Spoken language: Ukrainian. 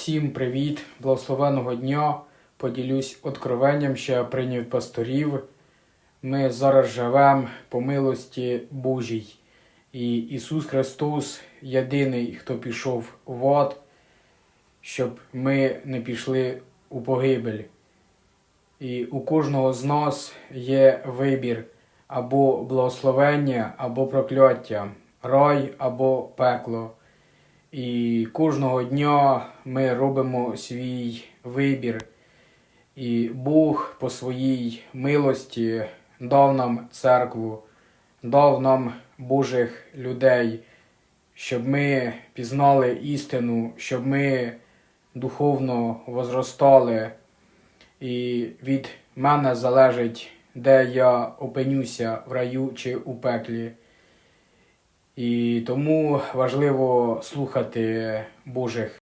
Всім привіт, благословеного дня. Поділюсь откровенням, що я прийняв пасторів. Ми зараз живемо по милості Божій. І Ісус Христос єдиний, хто пішов в ад, щоб ми не пішли у погибель. І у кожного з нас є вибір або благословення, або прокляття, рай або пекло. І кожного дня ми робимо свій вибір. І Бог по своїй милості дав нам церкву, дав нам Божих людей, щоб ми пізнали істину, щоб ми духовно возростали. І від мене залежить, де я опинюся в раю чи у пеклі. І тому важливо слухати Божих